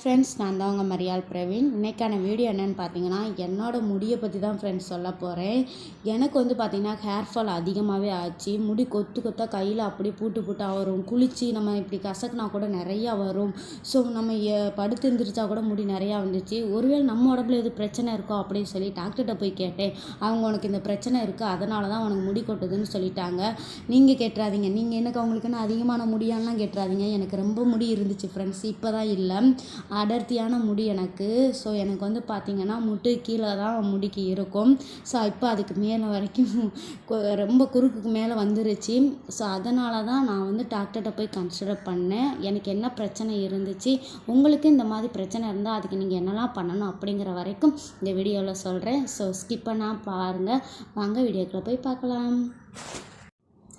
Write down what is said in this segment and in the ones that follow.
Friends நான் தான் உங்கள் மரியாள் பிரவீன். இன்னைக்கான வீடியோ என்னென்னு பார்த்தீங்கன்னா என்னோடய முடியை பற்றி தான் ஃப்ரெண்ட்ஸ் சொல்ல போகிறேன் எனக்கு வந்து பார்த்திங்கன்னா ஹேர் ஃபால் அதிகமாகவே ஆச்சு. முடி கொத்து கொத்தாக கையில் அப்படியே பூட்டு பூட்டாக வரும். குளித்து நம்ம இப்படி கசக்குனா கூட நிறையா வரும். ஸோ நம்ம படுத்து எந்திரிச்சா கூட முடி நிறையா வந்துச்சு. ஒருவேளை நம்ம உடம்புல எது பிரச்சனை இருக்கோ அப்படின்னு சொல்லி டாக்டர்கிட்ட போய் கேட்டேன். அவங்க உனக்கு இந்த பிரச்சனை இருக்குது அதனால தான் உனக்கு முடி கொட்டுதுன்னு சொல்லிட்டாங்க. நீங்கள் கேட்டுறாதீங்க. நீங்கள் எனக்கு அவங்களுக்குன்னு அதிகமான முடியாலாம் கேட்டுறாதீங்க. எனக்கு ரொம்ப முடி இருந்துச்சு ஃப்ரெண்ட்ஸ் இப்போ தான் இல்லை. அடர்த்தியான முடி எனக்கு. ஸோ எனக்கு வந்து பார்த்திங்கன்னா முட்டு கீழே தான் முடிக்கு இருக்கும். ஸோ இப்போ அதுக்கு மேலே வரைக்கும் ரொம்ப குறுக்குக்கு மேலே வந்துருச்சு. ஸோ அதனால தான் நான் வந்து டாக்டர்கிட்ட போய் கன்சிடர் பண்ணேன். எனக்கு என்ன பிரச்சனை இருந்துச்சு? உங்களுக்கு இந்த மாதிரி பிரச்சனை இருந்தால் அதுக்கு நீங்கள் என்னெல்லாம் பண்ணணும் அப்படிங்கிற வரைக்கும் இந்த வீடியோவில் சொல்கிறேன் ஸோ ஸ்கிப் பண்ணால் பாருங்கள் வாங்க வீடியோக்குள்ளே போய் பார்க்கலாம்.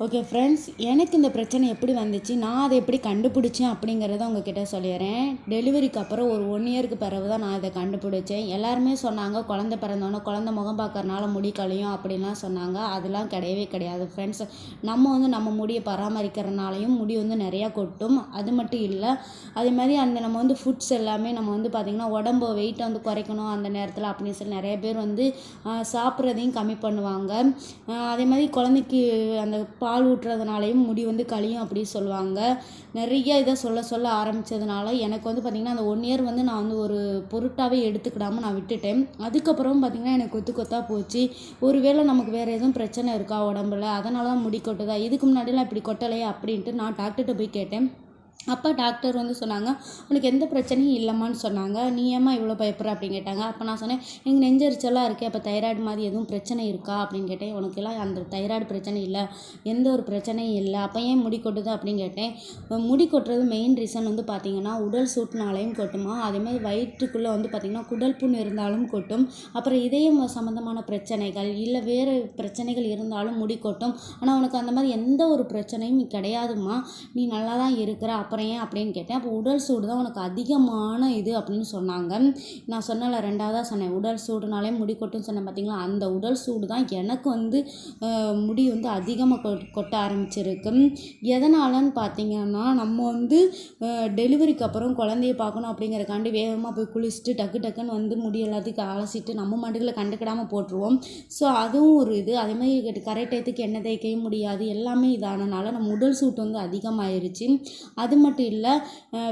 ஓகே ஃப்ரெண்ட்ஸ் எனக்கு இந்த பிரச்சனை எப்படி வந்துச்சு? நான் அதை எப்படி கண்டுபிடிச்சேன் அப்படிங்கிறத உங்ககிட்ட சொல்லிடுறேன் டெலிவரிக்கு அப்புறம் ஒரு ஒன் இயருக்கு பிறகு தான் நான் இதை கண்டுபிடிச்சேன். எல்லாருமே சொன்னாங்க குழந்தை பிறந்தோன்னே குழந்தை முகம் பார்க்கறனால முடி கழியும் அப்படின்லாம் சொன்னாங்க. அதெல்லாம் கிடையவே கிடையாது ஃப்ரெண்ட்ஸ் நம்ம வந்து நம்ம முடியை பராமரிக்கிறனாலையும் முடி வந்து நிறையா கொட்டும். அது மட்டும் இல்லை அதே மாதிரி அந்த நம்ம வந்து ஃபுட்ஸ் எல்லாமே நம்ம வந்து பார்த்திங்கன்னா உடம்பு வெயிட்டை வந்து குறைக்கணும் அந்த நேரத்தில் அப்படின்னு சொல்லி நிறைய பேர் வந்து சாப்பிட்றதையும் கம்மி பண்ணுவாங்க. அதே மாதிரி குழந்தைக்கு அந்த பா பால் ஊட்டுறதுனாலையும் முடி வந்து கழியும் அப்படி சொல்லுவாங்க. நிறைய இதை சொல்ல சொல்ல ஆரம்பித்ததுனால எனக்கு வந்து பார்த்திங்கன்னா அந்த ஒன் இயர் வந்து நான் வந்து ஒரு பொருட்டாகவே எடுத்துக்கிடாமல் நான் விட்டுட்டேன். அதுக்கப்புறம் பார்த்திங்கன்னா எனக்கு கொத்து கொத்தாக போச்சு. ஒருவேளை நமக்கு வேறு எதுவும் பிரச்சனை இருக்கா உடம்புல? அதனால தான் முடி கொட்டுதா? இதுக்கு முன்னாடிலாம் இப்படி கொட்டலையே அப்படின்ட்டு நான் டாக்டர்கிட்ட போய் கேட்டேன். அப்போ டாக்டர் வந்து சொன்னாங்க உனக்கு எந்த பிரச்சனையும் இல்லைம்மான்னு சொன்னாங்க. நீ ஏம்மா இவ்வளோ பயப்படுற? அப்படின்னு கேட்டாங்க. அப்போ நான் சொன்னேன் எனக்கு நெஞ்சரிச்சலாக இருக்கே அப்போ தைராய்டு மாதிரி எதுவும் பிரச்சனை இருக்கா? அப்படின்னு கேட்டேன். உனக்கெல்லாம் அந்த தைராய்டு பிரச்சனை இல்லை. எந்த ஒரு பிரச்சனையும் இல்லை. அப்போ ஏன் முடி கொட்டுது? அப்படின்னு கேட்டேன். முடி கொட்டுறது மெயின் ரீசன் வந்து பார்த்திங்கன்னா உடல் சூட்டுனாலையும் கொட்டுமா? அதேமாதிரி வயிற்றுக்குள்ளே வந்து பார்த்திங்கன்னா குடல் புண் இருந்தாலும் கொட்டும். அப்புறம் இதயம் சம்மந்தமான பிரச்சனைகள் இல்லை வேறு பிரச்சனைகள் இருந்தாலும் முடி கொட்டும். ஆனால் உனக்கு அந்த மாதிரி எந்த ஒரு பிரச்சனையும் கிடையாதும்மா. நீ நல்லா தான் இருக்கிற அப்புறம் ஏன் அப்படின்னு கேட்டேன். அப்போ உடல் சூடு தான் உனக்கு அதிகமான இது அப்படின்னு சொன்னாங்க. நான் சொன்னல ரெண்டாவதாக சொன்னேன். உடல் சூடுனாலே முடி கொட்டுன்னு சொன்னேன் பார்த்தீங்களா அந்த உடல் சூடு தான் எனக்கு வந்து முடி வந்து அதிகமாக கொ கொட்ட ஆரம்பிச்சிருக்கு. எதனாலன்னு பார்த்தீங்கன்னா நம்ம வந்து டெலிவரிக்கு அப்புறம் குழந்தைய பார்க்கணும் அப்படிங்கிறக்காண்டி வேகமாக போய் குளிச்சுட்டு டக்கு டக்குன்னு வந்து முடி எல்லாத்தையும் அலசிட்டு நம்ம மாட்டுகளை கண்டுக்கிடாமல் போட்டுருவோம். ஸோ அதுவும் ஒரு இது. அதே மாதிரி கரெக்ட் டயத்துக்கு எண்ணெய் தேய்க்கவும் முடியாது. எல்லாமே இதானனால நம்ம உடல் சூட்டு வந்து அதிகமாயிருச்சு. அது மட்டும் இல்லை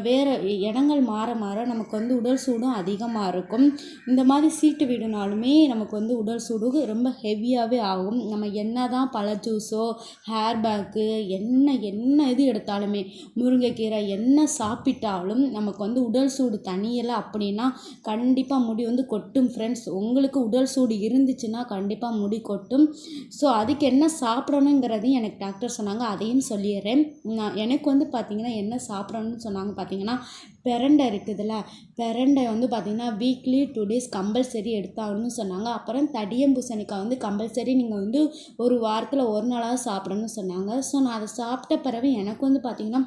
வேறு இடங்கள் மாற மாற நமக்கு வந்து உடல் சூடும் அதிகமாக இருக்கும். இந்த மாதிரி சீட்டு விடுனாலுமே நமக்கு வந்து உடல் சூடு ரொம்ப ஹெவியாகவே ஆகும். நம்ம என்ன தான் பழ ஜூஸோ ஹேர் பேக்கு என்ன என்ன இது எடுத்தாலுமே முருங்கைக்கீரை என்ன சாப்பிட்டாலும் நமக்கு வந்து உடல் சூடு தனியலை அப்படின்னா கண்டிப்பாக முடி வந்து கொட்டும் ஃப்ரெண்ட்ஸ் உங்களுக்கு உடல் சூடு இருந்துச்சுன்னா கண்டிப்பாக முடி கொட்டும். ஸோ அதுக்கு என்ன சாப்பிடணுங்கிறதையும் எனக்கு டாக்டர் சொன்னாங்க. அதையும் சொல்லிடுறேன். நான் எனக்கு வந்து பார்த்திங்கன்னா என்ன சாப்பிடணும்னு சொன்னாங்க. பார்த்தீங்கன்னா பிரண்டை இருக்குதுல்ல பிரண்டை வந்து பார்த்திங்கன்னா வீக்லி டூ டேஸ் கம்பல்சரி எடுத்தாகணும்னு சொன்னாங்க. அப்புறம் தடியம் பூசணிக்காய் வந்து கம்பல்சரி நீங்கள் வந்து ஒரு வாரத்தில் ஒரு நாளாக சாப்பிடணும்னு சொன்னாங்க. ஸோ நான் அதை சாப்பிட்ட பிறகு எனக்கு வந்து பார்த்திங்கன்னா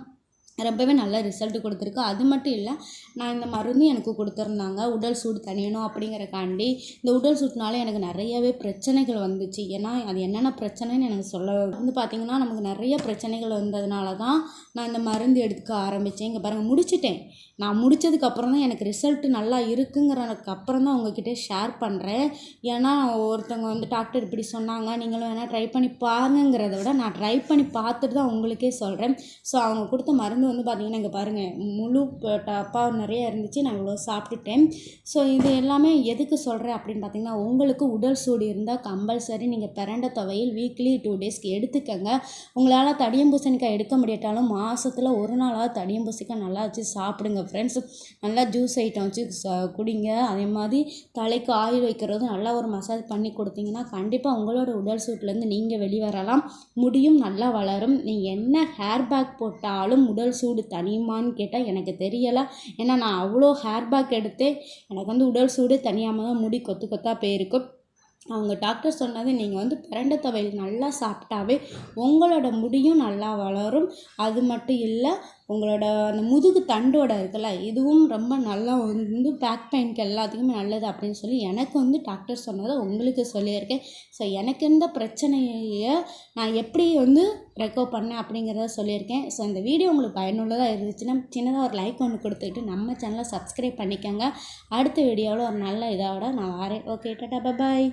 ரொம்பவே நல்ல ரிசல்ட் கொடுத்துருக்கு. அது மட்டும் இல்லை நான் இந்த மருந்து எனக்கு கொடுத்துருந்தாங்க. உடல் சூடு தணியணும் அப்படிங்கிறக்காண்டி இந்த உடல் சூட்டுனால எனக்கு நிறையவே பிரச்சனைகள் வந்துச்சு. ஏன்னா அது என்னென்ன பிரச்சனைன்னு எனக்கு சொல்ல வந்து பார்த்திங்கன்னா நமக்கு நிறைய பிரச்சனைகள் வந்ததுனால தான் நான் இந்த மருந்து எடுக்க ஆரம்பித்தேன் இங்கே பாருங்கள் முடிச்சிட்டேன். நான் முடிச்சதுக்கு அப்புறம் தான் எனக்கு ரிசல்ட்டு நல்லா இருக்குங்கிறதுக்கு அப்புறம் தான் உங்ககிட்ட ஷேர் பண்ணுறேன் ஏன்னா ஒருத்தவங்க வந்து டாக்டர் இப்படி சொன்னாங்க நீங்களும் வேணால் ட்ரை பண்ணி பாருங்கிறத விட நான் ட்ரை பண்ணி பார்த்துட்டு தான் உங்களுக்கே சொல்கிறேன் ஸோ அவங்க கொடுத்த மருந்து வந்து பார்த்திங்கன்னா இங்கே பாருங்கள் முழு டப்பா நிறைய இருந்துச்சு நான் இவ்வளோ சாப்பிட்டுட்டேன். ஸோ இது எல்லாமே எதுக்கு சொல்கிறேன் அப்படின்னு பார்த்தீங்கன்னா உங்களுக்கு உடல் சூடு இருந்தால் கம்பல்சரி நீங்கள் பிறண்ட துவையில் வீக்லி டூ டேஸ்க்கு எடுத்துக்கங்க. உங்களால் தடியம்பூசணிக்காய் எடுக்க முடியாட்டாலும் மாதத்தில் ஒரு நாளாவது தடியம்பூசிக்காய் நல்லா வச்சு சாப்பிடுங்க. ஃப்ரெண்ட்ஸ் நல்லா ஜூஸ் ஐட்டம் வச்சு குடிங்க. அதே மாதிரி தலைக்கு ஆயில் வைக்கிறதும் நல்லா ஒரு மசாஜ் பண்ணி கொடுத்தீங்கன்னா கண்டிப்பாக உங்களோட உடல் சூட்லேருந்து நீங்கள் வெளிவரலாம். முடியும் நல்லா வளரும். நீங்கள் என்ன ஹேர் பேக் போட்டாலும் உடல் சூடு தனியுமான்னு கேட்டால் எனக்கு தெரியலை. ஏன்னா நான் அவ்வளோ ஹேர் பேக் எடுத்தேன் எனக்கு வந்து உடல் சூடு தனியாமல் தான் முடி கொத்து கொத்தாக போயிருக்கும் அவங்க டாக்டர் சொன்னது நீங்கள் வந்து பிரண்ட துவையல் நல்லா சாப்பிட்டாவே உங்களோட முடியும் நல்லா வளரும். அது மட்டும் இல்லை உங்களோட அந்த முதுகு தண்டோட இருக்குல்ல இதுவும் ரொம்ப நல்லா வந்து பேக் பெயின்க்கு எல்லாத்துக்குமே நல்லது அப்படின்னு சொல்லி எனக்கு வந்து டாக்டர் சொன்னதை உங்களுக்கு சொல்லியிருக்கேன். ஸோ எனக்கு இருந்த பிரச்சனையை நான் எப்படி வந்து ரெக்கவர் பண்ணேன் அப்படிங்கிறத சொல்லியிருக்கேன். ஸோ இந்த வீடியோ உங்களுக்கு பயனுள்ளதாக இருந்துச்சுன்னா சின்னதாக ஒரு லைக் ஒன்று கொடுத்துக்கிட்டு நம்ம சேனலை சப்ஸ்கிரைப் பண்ணிக்கோங்க. அடுத்த வீடியோவில் ஒரு நல்ல இதோட நான் வரேன். ஓகே டாட்டா பாய்